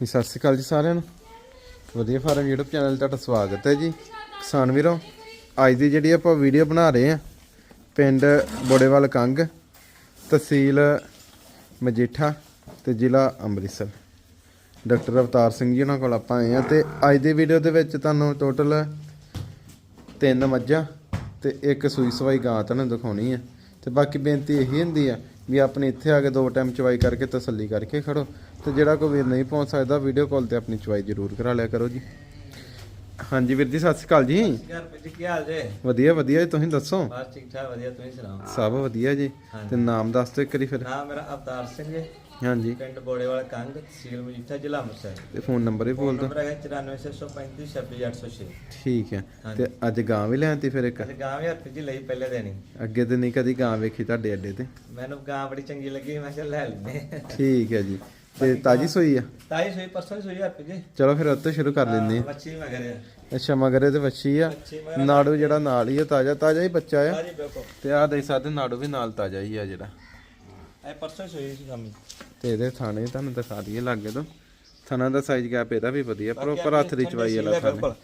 ਜੀ, ਸਤਿ ਸ਼੍ਰੀ ਅਕਾਲ ਜੀ ਸਾਰਿਆਂ ਨੂੰ। ਵਧੀਆ ਫਾਰਮ YouTube ਚੈਨਲ ਤੁਹਾਡਾ ਸਵਾਗਤ ਹੈ ਜੀ। ਕਿਸਾਨ ਵੀਰੋ, ਅੱਜ ਦੀ ਜਿਹੜੀ ਆਪਾਂ ਵੀਡੀਓ ਬਣਾ ਰਹੇ ਆ ਪਿੰਡ ਬੋੜੇਵਾਲ ਕੰਗ, ਤਹਿਸੀਲ ਮਜੀਠਾ ਤੇ ਜ਼ਿਲ੍ਹਾ ਅੰਮ੍ਰਿਤਸਰ। ਡਾਕਟਰ ਅਵਤਾਰ ਸਿੰਘ ਜੀ ਉਹਨਾਂ ਕੋਲ ਆਪਾਂ ਆਏ ਆ ਤੇ ਅੱਜ ਦੀ ਵੀਡੀਓ ਦੇ ਵਿੱਚ ਤੁਹਾਨੂੰ ਟੋਟਲ ਤਿੰਨ ਮੱਝਾਂ ਤੇ ਇੱਕ ਸੂਈ ਸਵਾਈ ਗਾਂ ਤੁਹਾਨੂੰ ਦਿਖਾਉਣੀ ਆ ਤੇ ਬਾਕੀ ਬੇਨਤੀ ਇਹੀ ਹੁੰਦੀ ਆ ਵੀ ਆਪਣੇ ਇੱਥੇ ਆ ਕੇ ਦੋ ਟਾਈਮ ਚਵਾਈ ਕਰਕੇ ਤਸੱਲੀ ਕਰਕੇ ਖੜੋ। ਤੇ ਜਿਹੜਾ ਕੋਈ ਵੀਰ ਨਹੀਂ ਪਹੁੰਚ ਸਕਦਾ ਵੀਡੀਓ ਕਾਲ ਤੇ ਆਪਣੀ ਚਵਾਈ ਜ਼ਰੂਰ ਕਰਾ ਲਿਆ ਕਰੋ ਜੀ। ਹਾਂਜੀ ਵੀਰ ਜੀ ਸਤਿ ਸ਼੍ਰੀ ਅਕਾਲ ਜੀ। ਕੀ ਹਾਲ ਜੇ? ਵਧੀਆ ਵਧੀਆ ਜੀ ਤੁਸੀਂ ਦੱਸੋ? ਬਸ ਠੀਕ ਠਾਕ ਵਧੀਆ ਤੁਸੀਂ ਸੁਣਾਓ? ਸਭ ਵਧੀਆ ਜੀ। ਤੇ ਨਾਮ ਦੱਸ ਦਿਓ ਇੱਕ ਵਾਰੀ ਫਿਰ। ਨਾਮ ਮੇਰਾ ਅਵਤਾਰ ਸਿੰਘ ਹੈ। ਹਾਂਜੀ। ਪਿੰਡ ਬੋੜੇਵਾਲ ਕੰਗ ਤਹਿਸੀਲ ਮਜੀਠਾ ਜ਼ਿਲ੍ਹਾ ਅੰਮ੍ਰਿਤਸਰ। ਤੇ ਫੋਨ ਨੰਬਰ ਵੀ ਬੋਲ ਦਿਓ ਨੰਬਰ ਹੈਗਾ 94635 26806 ਠੀਕ ਹੈ। ਤੇ ਅੱਜ ਗਾਂ ਵੀ ਲੈਣਤੀ ਫਿਰ ਇੱਕ? ਅੱਜ ਗਾਂ ਵੀ ਹੱਥ ਜੀ ਲਈ ਪਹਿਲੇ ਦੇਣੀ ਅੱਗੇ ਤੇ ਨਹੀਂ ਕਦੀ ਗਾਂ ਵੇਖੀ ਤੁਹਾਡੇ ਅੱਡੇ ਤੇ। ਮੈਨੂੰ ਗਾਂ ਬੜੀ ਚੰਗੀ ਲੱਗੀ ਮੈਂ ਕਿਹਾ ਲੈ ਲੈਂਦੇ ਠੀਕ ਹੈ ਜੀ। ਤੇ ਤਾਜੀ ਸੋਈ ਆ? ਤਾਈ ਸੋਈ ਪਰਸੋਂ ਹੀ ਸੋਈ ਹੱਥ ਜੀ। ਚਲੋ ਫਿਰ ਉੱਤੇ ਸ਼ੁਰੂ ਕਰ ਲੈਂਦੇ ਹਾਂ। ਮੱਛੀ ਮਗਰ ਹੈ ਅੱਛਾ ਮਗਰੇ ਤੇ ਵੱਛੀ ਆ। ਨਾੜੂ ਜਿਹੜਾ ਨਾਲ ਹੀ ਆ ਤਾਜ਼ਾ ਤਾਜ਼ਾ ਹੀ ਬੱਚਾ ਆ। ਤਾਜੀ ਤੇ ਆ ਦੇ ਸਾਡੇ ਨਾੜੂ ਵੀ ਨਾਲ ਤਾਜ਼ਾ ਹੀ ਆ ਜਿਹੜਾ। ਇਹ ਪਰਸੋਂ ਹੀ ਸੋਈ ਸੀ ਸ਼ਾਮੀ। ਤੇ ਇਹਦੇ ਥਾਣੇ ਤੁਹਾਨੂੰ ਦਿਖਾ ਦਈਏ ਲਾਗੇ ਤੋਂ। ਥਾਣਾ ਦਾ ਸਾਈਜ਼ ਗੈਪ ਇਹਦਾ ਵੀ ਵਧੀਆ ਪ੍ਰੋਪਰ ਹੱਥ ਦੀ ਚਵਾਈ ਵਾਲਾ ਥਾਣੇ।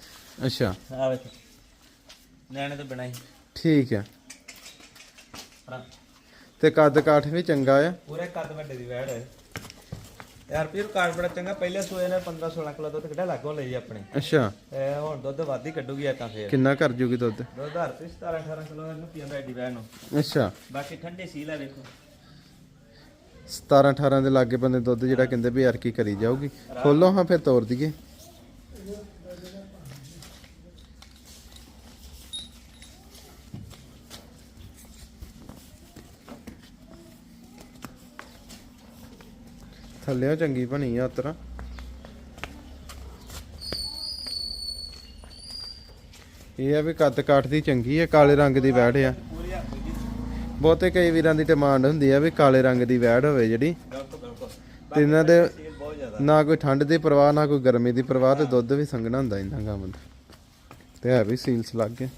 ਅੱਛਾ। ਆ ਵੇਖ। ਨਿਆਣੇ ਤੋਂ ਬਿਨਾਂ ਹੀ। ਠੀਕ ਆ। ਤੇ ਕੱਦ ਕਾਠ ਵੀ ਚੰਗਾ ਆ। ਪੂਰੇ ਕੱਦ ਵੱਡੇ ਦੀ ਵੈੜ ਹੈ। ਯਾਰ ਪੀਰ ਕਾਰਡ ਬੜਾ ਚੰਗਾ ਪਹਿਲੇ ਸੂਏ ਨੇ 15 16 ਕਿਲੋ ਦੁੱਧ ਕੱਢਿਆ ਲੱਗੋਂ ਲਈ ਆਪਣੇ। ਅੱਛਾ। ਤੇ ਹੁਣ ਦੁੱਧ ਵੱਧ ਹੀ ਕੱਢੂਗੀ ਆ ਤਾਂ ਫੇਰ। ਕਿੰਨਾ ਕਰ ਜੂਗੀ ਦੁੱਧ? ਦੁੱਧ ਹਰ ਤੇ 17 18 ਕਿਲੋ ਇਹਨੂੰ ਪੀਂਦਾ ਐਡੀ ਵੈੜ ਨੂੰ। ਅੱਛਾ। ਬਾਕੀ ਠੰਡੇ ਸੀਲ ਵੇਖੋ। 17 18 ਦੇ ਲਾਗੇ ਬੰਦੇ ਦੁੱਧ ਜਿਹੜਾ ਕਹਿੰਦੇ ਵੀ ਅਰਕੀ ਕਰੀ ਜਾਊਗੀ। ਖੋਲੋ ਹਾਂ ਫਿਰ ਤੋੜ ਦਈਏ। ਥੱਲੇੋਂ ਚੰਗੀ ਬਣੀ ਆ ਉਤਰਾ। ਇਹ ਆ ਵੀ ਕੱਦ ਕਾਠ ਦੀ ਚੰਗੀ ਆ, ਕਾਲੇ ਰੰਗ ਦੀ ਬੈਠ ਆ। ਬਹੁਤੇ ਕਈ ਵੀਰਾਂ ਦੀ ਡਿਮਾਂਡ ਹੁੰਦੀ ਆ ਵੀ ਕਾਲੇ ਰੰਗ ਦੀ ਵੈੜ ਹੋਵੇ ਜਿਹੜੀ। ਤੇ ਇਹਨਾਂ ਦੇ ਨਾ ਕੋਈ ਠੰਡ ਦੀ ਪਰਵਾਹ, ਨਾ ਕੋਈ ਗਰਮੀ ਦੀ ਪਰਵਾਹ ਤੇ ਦੁੱਧ ਵੀ ਸੰਘਣਾ ਹੁੰਦਾ ਇਹਨਾਂ ਗਾਵਾਂ ਦਾ ਤੇ ਹੈ ਵੀ ਸੀਲਸ ਲੱਗ ਗਏ।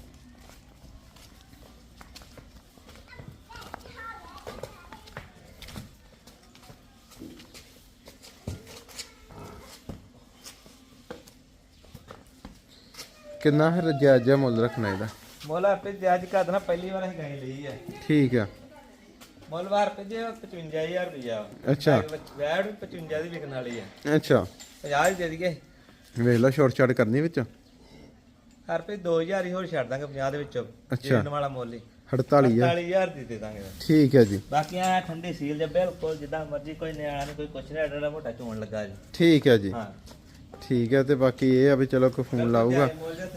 ਕਿੰਨਾ ਫਿਰ ਜਾਇਜ਼ਾ ਮੁੱਲ ਰੱਖਣਾ ਇਹਦਾ? ਮੁੱਲ ਆਪੇ ਅੱਜ ਕਦ ਨਾ ਪਹਿਲੀ ਵਾਰ ਅਸੀਂ ਗਾਈ ਲਈ ਹੈ ਠੀਕ ਆ। ਮੁੱਲ ਵਾਰ ਪੇ ਜੇ 55000 ਰੁਪਇਆ ਅੱਛਾ। ਵੈੜ ਵੀ 55 ਦੀ ਵਿਕਣ ਵਾਲੀ ਹੈ ਅੱਛਾ। 50 ਹੀ ਦੇ ਦਈਏ। ਵੇਖ ਲਓ ਛੋਟ ਛਾਟ ਕਰਨੀ ਵਿੱਚ। ਹਰ ਪੇ 2000 ਹੀ ਹੋਰ ਛੱਡ ਦਾਂਗੇ 50 ਦੇ ਵਿੱਚੋਂ। ਅੱਛਾ। ਜੀਣ ਵਾਲਾ ਮੁੱਲ ਹੀ। 48000 48000 ਦੀ ਦੇ ਦਾਂਗੇ। ਠੀਕ ਹੈ ਜੀ। ਬਾਕੀ ਆ ਠੰਡੀ ਸੀਲ ਜੇ ਬਿਲਕੁਲ ਜਿੱਦਾਂ ਮਰਜ਼ੀ ਕੋਈ ਨਿਆਣਾ ਨਹੀਂ ਕੋਈ ਕੁਛ ਨਹੀਂ ਐਡਾ ਮੋਟਾ ਚੋਣ ਲੱਗਾ ਜੀ। ਠੀਕ ਹੈ ਜੀ। ਹਾਂ। ਠੀਕ ਹੈ ਤੇ ਬਾਕੀ ਇਹ ਆ ਵੀ ਚਲੋ ਕੋਈ ਫੋਨ ਲਾਊਗਾ। ਦੇ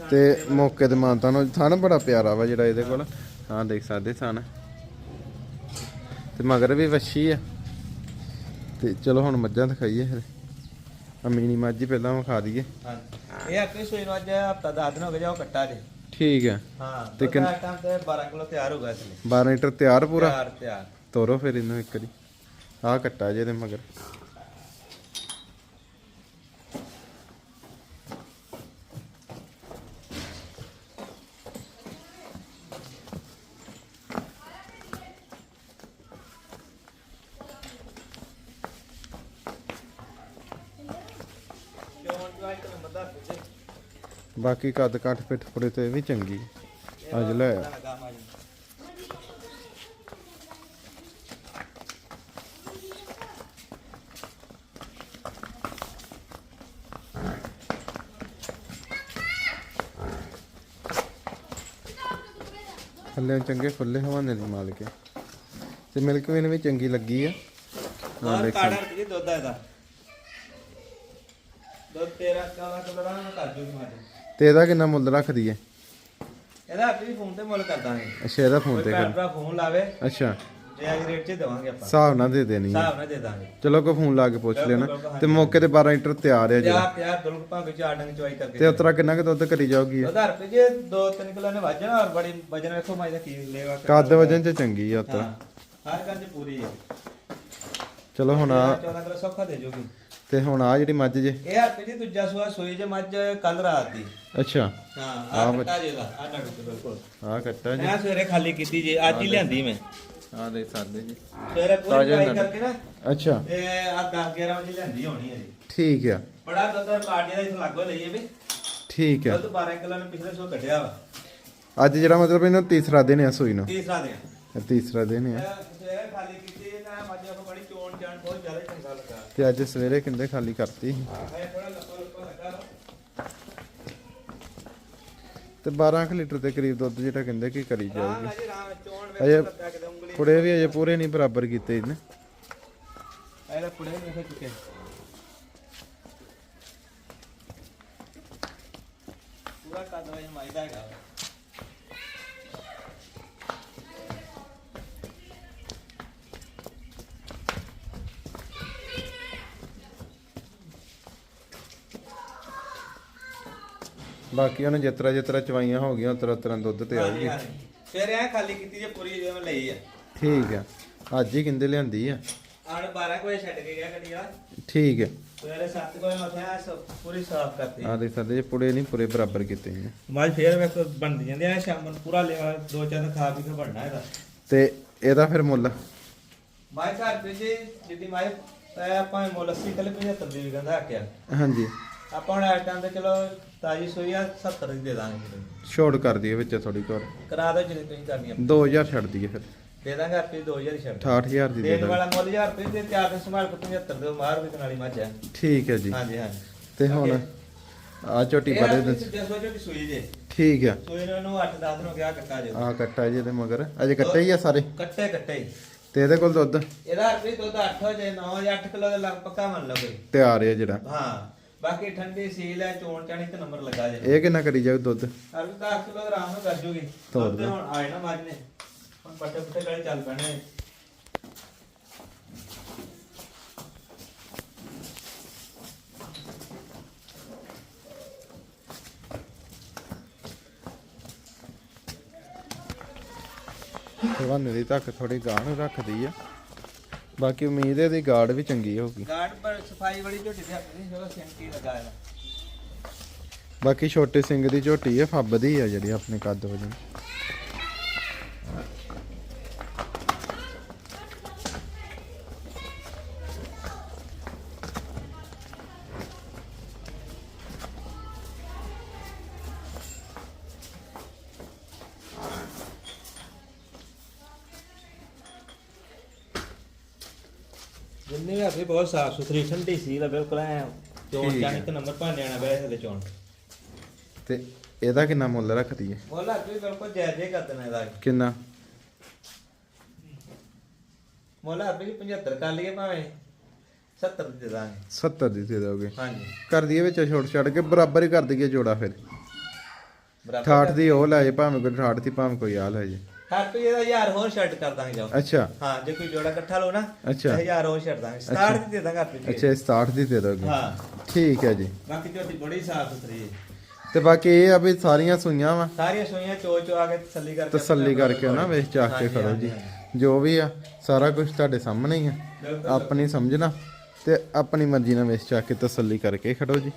ਤੇ ਮੌਕੇ ਤੇ ਮਾਨਤਾ ਨੂੰ ਥਣ ਬੜਾ ਪਿਆਰਾ ਵਾ ਜਿਹੜਾ ਇਹਦੇ ਕੋਲ। ਹਾਂ ਦੇਖ ਸਕਦੇ ਥਣ। ਤੇ ਮਗਰ ਵੀ ਵੱਛੀ ਆ। ਤੇ ਚਲੋ ਹੁਣ ਮੱਝਾਂ ਦਿਖਾਈਏ ਫਿਰ। ਆ ਮੀਨੀ ਮੱਝ ਹੀ ਪਹਿਲਾਂ ਵਿਖਾ ਦਈਏ। ਹਾਂ ਇਹ ਆਪੇ ਸੋਈ ਨੂੰ ਅੱਜ ਹਫਤਾ 10 ਦਿਨ ਹੋ ਗਏ ਜਾ ਉਹ ਕੱਟਾ ਜੇ। ਠੀਕ ਹੈ ਹਾਂ ਤੇ ਤੇ ਕਿੰਨ- ਟਾਈਮ ਤੇ 12 ਕਿਲੋ ਤਿਆਰ ਹੋ ਗਿਆ ਇਸ ਲਈ 12 ਲੀਟਰ ਤਿਆਰ ਪੂਰਾ? ਤਿਆਰ ਤਿਆਰ। ਤੋਰੋ ਫਿਰ ਇਹਨੂੰ ਇੱਕ ਵਾਰੀ। ਆਹ ਕੱਟਾ ਜੇ ਦੇ ਮਗਰ ਕਿਉਂ ਜੋ ਅੱਜ ਕੱਲ ਮੱਦਾ ਪੁੱਛੇ ਬਾਕੀ ਕੱਦ ਕੱਟ ਪਿੱਠ ਪੁੜੇ ਤੇ ਵੀ ਚੰਗੀ। ਅੱਜ ਲੈ ਥੱਲੇ ਚੰਗੇ ਖੁੱਲੇ ਹਵਾਨੇ ਦੀ ਮਾਲਕ। ਹੈ ਤੇ ਮਿਲਕ ਵੇਨ ਵੀ ਚੰਗੀ ਲੱਗੀ ਆ। ਹਾਂ ਦੇਖ। ਕਾੜਾ ਰੁਪਏ ਦੁੱਧ ਆ ਇਹਦਾ। ਦੁੱਧ 13 14 ਕਿਲੋ ਦਾ ਮੈਂ ਕਰ ਜੂਗੀ ਮਾਜੀ ਤੇ ਇਹਦਾ ਕਿੰਨਾ ਮੁੱਲ ਰੱਖਦੀ ਹੈ ਇਹਦਾ ਆਪੇ ਫੋਨ ਤੇ ਮੁੱਲ ਕਰ ਦਾਂਗੇ। ਅੱਛਾ ਇਹਦਾ ਫੋਨ ਤੇ ਕਰ। ਭਰਾ ਫੋਨ ਲਾਵੇ ਅੱਛਾ। ਜੇ ਅੱਜ ਰੇਟ 'ਚ ਦੇਵਾਂਗੇ ਆਪਾਂ। ਹਿਸਾਬ ਨਾਲ ਦੇ ਦੇਣੀ ਹੈ ਹਿਸਾਬ ਨਾਲ ਦੇ ਦਾਂਗੇ। ਚਲੋ ਕੋਈ ਫੋਨ ਲਾ ਕੇ ਪੁੱਛ ਲੈਣਾ। ਤੇ ਮੌਕੇ ਤੇ 12 ਲੀਟਰ ਤਿਆਰ ਹੈ ਜਿਹੜਾ। ਤਿਆਰ ਤਿਆਰ ਦੁਲਕ ਭਾਵੇਂ ਚਾਰ ਡੰਗ ਚਵਾਈ ਕਰਕੇ ਤੇ ਉਤਰਾ ਕਿੰਨਾ ਕੁ ਦੁੱਧ ਕਰੀ ਜਾਊਗੀ ਇਹ? ਰੁਪਏ ਜੇ 2-3 ਕਿਲੋ ਨੇ ਵਾਜਣਾ ਔਰ ਬੜੀ ਵਜਨ ਵੇਖੋ ਮਾਈ ਦਾ ਕੀ ਲੇਵਾ ਕੱਦ ਵਜਨ ਚ ਚੰਗੀ ਆ ਉਤਰਾ ਹਾਂ ਹਰ ਗੱਲ 'ਚ ਪੂਰੀ ਹੈ ਚਲੋ ਹੁਣ ਆ 14 ਕਿਲੋ ਸੌਖਾ ਦੇ ਜੂਗੀ। ਤੇ ਹੁਣ ਆ ਜਿਹੜੀ ਮੱਝ ਜੇ? ਇਹ ਹਰ ਜੀ ਦੂਜਾ ਸੂਆ ਸੋਈ ਜੇ ਮੱਝ ਕੱਲ ਰਾਤ ਦੀ। ਅੱਛਾ। ਹਾਂ ਆ ਕੱਟਾ ਜੇ ਦਾ ਆ ਡਾਕਟਰ ਬਿਲਕੁਲ ਆ ਕੱਟਾ ਜੀ। ਮੈਂ ਸਵੇਰੇ ਖਾਲੀ ਕੀਤੀ ਜੀ ਅੱਜ ਹੀ ਲਿਆਂਦੀ ਮੈਂ। ਆ ਦੇ ਸਕਦੇ ਜੀ। ਸਵੇਰੇ ਪੂਰੀ। ਕਰਕੇ ਨਾ ਅੱਛਾ। ਤੇ ਆ 10 11 ਵਜੇ ਲੈਂਦੀ ਹੋਣੀ ਹੈ ਜੀ। ਠੀਕ ਆ। ਬੜਾ ਦੁੱਧ ਕਾਟੀਆਂ ਦਾ ਇਸ ਲਾਗੋ ਲਈਏ ਵੀ। ਠੀਕ ਆ। ਦੁੱਧ 12 ਕਿਲੋ ਨੇ ਪਿਛਲੇ ਸੋ ਕੱਢਿਆ ਵਾ। ਅੱਜ ਜਿਹੜਾ ਮਤਲਬ ਇਹਨੂੰ ਤੀਸਰਾ ਦਿਨ ਆ ਸੂਈ ਨੂੰ। ਤੀਸਰਾ ਦਿਨ। ਇਹ ਤੀਸਰਾ ਦਿਨ ਆ। ਇਹ ਸਵੇਰੇ ਖਾਲੀ ਕੀਤੀ ਨਾ ਮੱਝਾਂ ਕੋ ਬੜੀ ਚੋਣ ਜਾਣ ਬਹੁਤ ਜ਼ਿਆਦਾ ਚੰਗਾ ਲੱਗਾ। ਤੇ ਅੱਜ ਸਵੇਰੇ ਕਿੰਦੇ ਖਾਲੀ ਕਰਤੀ। ਹੈ ਥੋੜਾ ਲੱਪਾ ਲੱਪਾ ਲੱਗਾ। ਵਾ। ਤੇ 12 ਕੁ ਲੀਟਰ ਦੇ ਕਰੀਬ ਦੁੱਧ ਜਿਹੜਾ ਕਹਿੰਦੇ ਕੀ ਕਰੀ ਜਾਊਗੀ। ਹੈ ਜੀ ਰਾਮ ਚੋਣ ਵਿੱਚ ਪੁੜੇ ਵੀ ਅਜੇ ਪੂਰੇ ਨਹੀਂ ਬਰਾਬਰ ਕੀਤੇ ਇਹਨੇ। ਇਹਦਾ ਪੁੜੇ ਨਹੀਂ ਫੇ ਚੁੱਕੇ। ਪੂਰਾ ਕੱਦ ਵਜੇ ਮਾਈਦਾ ਹੈਗਾ। ਬਾਕੀ ਉਹਨੇ ਜਿਤਰਾ ਜਿਤਰਾ ਚਵਾਈਆਂ ਹੋ ਗਈਆਂ ਉਤਰਾ ਉਤਰਾ ਦੁੱਧ ਤੇ ਆਊਗੀ। ਫਿਰ ਇਹ ਖਾਲੀ ਕੀਤੀ ਜੇ ਪੂਰੀ ਜਿਵੇਂ ਲਈ ਆ। ਠੀਕ ਆ। ਅੱਜ ਹੀ ਕਿੰਦੇ ਲਿਆਂਦੀ ਆ। ਆਣ 12 ਕੁ ਵਜੇ ਛੱਡ ਕੇ ਗਿਆ ਗੱਡੀ ਵਾਲਾ ਠੀਕ ਆ। ਸਵੇਰੇ 7 ਵਜੇ ਮੈਂ ਉੱਠਿਆ ਸਭ ਪੂਰੀ ਸਾਫ਼ ਕਰਤੀ। ਆ ਦੇ ਸਕਦੇ ਪੁੜੇ ਨਹੀਂ ਪੂਰੇ ਬਰਾਬਰ ਕੀਤੇ ਨੇ। ਮਾਜ ਫੇਰ ਵੇਖ ਬਣਦੀ ਜਾਂਦੀ ਆ ਸ਼ਾਮ ਨੂੰ ਪੂਰਾ ਲਿਆ ਦੋ ਚਾਰ ਦਿਨ ਖਾ ਪੀ ਕੇ ਬਣਨਾ ਇਹਦਾ। ਤੇ ਇਹਦਾ ਫਿਰ ਮੁੱਲ? ਮਾਜ ਘਰ ਤੇ ਜੀ ਜਿੱਦੀ ਮਾਜ ਆਪਾਂ ਮੁੱਲ 80 ਕਲੇ 75 ਦੀ ਵੀ ਕਹਿੰਦਾ ਆਖਿਆ। ਹਾਂਜੀ। ਆਪਾਂ ਹੁਣ ਟਾਈਮ ਤੇ ਚਲੋ ਤਾਜੀ ਸੋਈ ਆ 70 ਦੀ ਦੇ ਦਾਂਗੇ ਕਿਲੋ। ਛੋਟ ਕਰ ਦਈਏ ਵਿੱਚ ਥੋੜੀ ਹੋਰ। ਕਰਾ ਦਿਓ ਜਿੰਨੀ ਤੁਸੀਂ ਕਰਨੀ ਆ 2000 ਛੱਡ ਦਈਏ ਫਿਰ। ਦੇ ਦਾਂਗੇ ਆਪੇ 2000 ਹੀ ਛੱਡ 68000 ਦੀ ਦੇ ਦੇਣ ਦਾਂਗੇ। ਵਾਲਾ ਮੁੱਲ 1000 ਰੁਪਏ ਤੇ ਚਾਰ ਦਿਨ ਸੰਭਾਲ ਕੇ 75 ਦਿਓ ਮਾਰ ਵੀ ਨਾਲੀ ਮੱਝ ਹੈ। ਠੀਕ ਹੈ ਜੀ। ਹਾਂਜੀ ਹਾਂਜੀ। ਤੇ ਹੁਣ ਆ ਝੋਟੀ ਇਹ ਬਾਰੇ ਆਪਣੀ ਦੱਸ ਜਸਵਾ ਝੋਟੀ ਸੂਈ ਜੇ। ਠੀਕ ਆ ਸੂਈ ਨੂੰ ਇਹਨੂੰ 8-10 ਦਿਨ ਹੋ ਗਿਆ ਕੱਟਾ ਜੇ। ਆ ਕੱਟਾ ਜੀ ਤੇ ਮਗਰ। ਅਜੇ ਕੱਟੇ ਹੀ ਆ ਸਾਰੇ? ਕੱਟੇ ਕੱਟੇ ਹੀ। ਤੇ ਇਹਦੇ ਕੋਲ ਦੁੱਧ? ਇਹਦਾ ਰੁਪਏ ਦੁੱਧ 8 ਹੋ ਜਾਏ 9 ਜਾਂ 8 ਕਿਲੋ ਦੇ ਲੱਗ ਪੱਕਾ ਮੰਨ ਲਓ ਕੋਈ। ਤਿਆਰ ਹੈ ਜਿਹੜਾ। ਹਾਂ। ਬਾਕੀ ਠੰਡੀ ਸੀਲ ਹੈ ਚੋਣ ਚਾਣੀ ਤੇ ਨੰਬਰ ਲੱਗਾ ਜੇ ਇਹ ਕਿੰਨਾ ਕਰੀ ਜਾਊ ਦੁੱਧ? ਅਰਬੀ 10 ਕਿਲੋ ਆਰਾਮ ਨਾਲ ਕਰ ਜੂਗੀ। ਦੁੱਧ ਤੇ। ਹੁਣ ਆਏ ਨਾ ਮੱਝ ਨੇ ਹੁਣ ਪੱਟੇ ਪੁੱਟੇ ਗਲੇ ਚੱਲ ਪੈਣੇ ਹਵਾਨੇ ਦੀ ਤੱਕ ਥੋੜੀ ਗਾਂ ਨੂੰ ਰੱਖਦੀ ਆ। ਬਾਕੀ ਉਮੀਦ ਹੈ ਇਹਦੀ ਗਾਰਡ ਵੀ ਚੰਗੀ ਹੋਊਗੀ। ਗਾਰਡ ਪਰ ਸਫ਼ਾਈ ਬੜੀ ਝੋਟੀ ਤੇ ਆਪਣੀ ਜਦੋਂ ਸੈਂਟੀ ਲਗਾ ਹੈ ਬਾਕੀ ਛੋਟੇ ਸਿੰਘ ਦੀ ਝੋਟੀ ਹੈ ਫੱਬਦੀ ਆ ਜਿਹੜੀ ਆਪਣੇ ਕੱਦ ਵਜਨ ਜਿੰਨੇ ਵੀ ਆਪੇ ਬਹੁਤ ਸਾਫ਼ ਸੁਥਰੀ ਠੰਡੀ ਸੀ ਬਿਲਕੁਲ ਐ ਚੋਣ ਠੀਕ ਹੈ। ਤੇ ਨੰਬਰ ਭਾਣੇ ਆਣਾ ਬੈ ਇਹਦੇ ਚੋਣ। ਤੇ ਇਹਦਾ ਕਿੰਨਾ ਮੁੱਲ ਰੱਖਦੀ ਹੈ ਬੋਲਾ ਵੀ ਬਿਲਕੁਲ ਜਾਇਜ਼ ਹੀ ਕਰ ਦੇਣਾ ਇਹਦਾ। ਕਿੰਨਾ? ਮੋਲਾ ਵੀ 75 ਕਰ ਲਈਏ ਭਾਵੇਂ 70 ਦੇ ਦਾਂਗੇ। 70 ਦੀ ਦੇ ਦੋਗੇ ਹਾਂਜੀ। ਕਰ ਦਈਏ ਵਿੱਚ ਛੋਟ ਛੱਡ ਕੇ ਬਰਾਬਰ ਹੀ ਕਰ ਦਈਏ ਜੋੜਾ ਫਿਰ। ਬਰਾਬਰ 68 ਦੀ ਉਹ ਲੈ ਜੇ ਭਾਵੇਂ ਕੋਈ 68 ਦੀ ਭਾਵੇਂ ਕੋਈ ਆ ਲੈ ਜੇ। ਹਰ ਰੁਪਏ ਦਾ ਹਜ਼ਾਰ ਹੋਰ ਛੱਡ ਕਰ ਦਾਂਗੇ ਜਾਓ। ਅੱਛਾ। ਹਾਂ ਜੇ ਕੋਈ ਜੋੜਾ ਇਕੱਠਾ ਲਓ ਨਾ ਅੱਛਾ। ਹੋਰ ਛੱਡ ਦਾਂਗੇ। 67 ਦੀ ਦੇ ਦਾਂਗੇ ਆਪੇ ਅੱਛਾ ਇਹ 67 ਦੀ ਦੇ ਦੋਗੇ। ਹਾਂ। ਠੀਕ ਹੈ ਜੀ। ਬਾਕੀ ਝੋਟੀ ਬੜੀ ਸਾਫ਼ ਸੁਥਰੀ ਹੈ। ਤੇ ਬਾਕੀ ਇਹ ਆ ਵੀ ਸਾਰੀਆਂ ਸੂਈਆਂ ਵਾ। ਸਾਰੀਆਂ ਸੋਈਆਂ ਚੋ ਚੋ ਆ ਕੇ ਤਸੱਲੀ ਕਰਕੇ ਤਸੱਲੀ ਕਰਕੇ ਨਾ ਵੇਖ ਚਾਕ ਕੇ ਖੜੋ ਜੀ। ਜੋ ਵੀ ਆ ਸਾਰਾ ਕੁਝ ਤੁਹਾਡੇ ਸਾਹਮਣੇ ਹੀ ਆ। ਆਪਣੀ ਸਮਝਣਾ ਤੇ ਆਪਣੀ ਮਰਜ਼ੀ ਨਾਲ ਵੇਚ ਚਾਕ ਕੇ ਤਸੱਲੀ ਕਰਕੇ ਖੜੋ ਜੀ।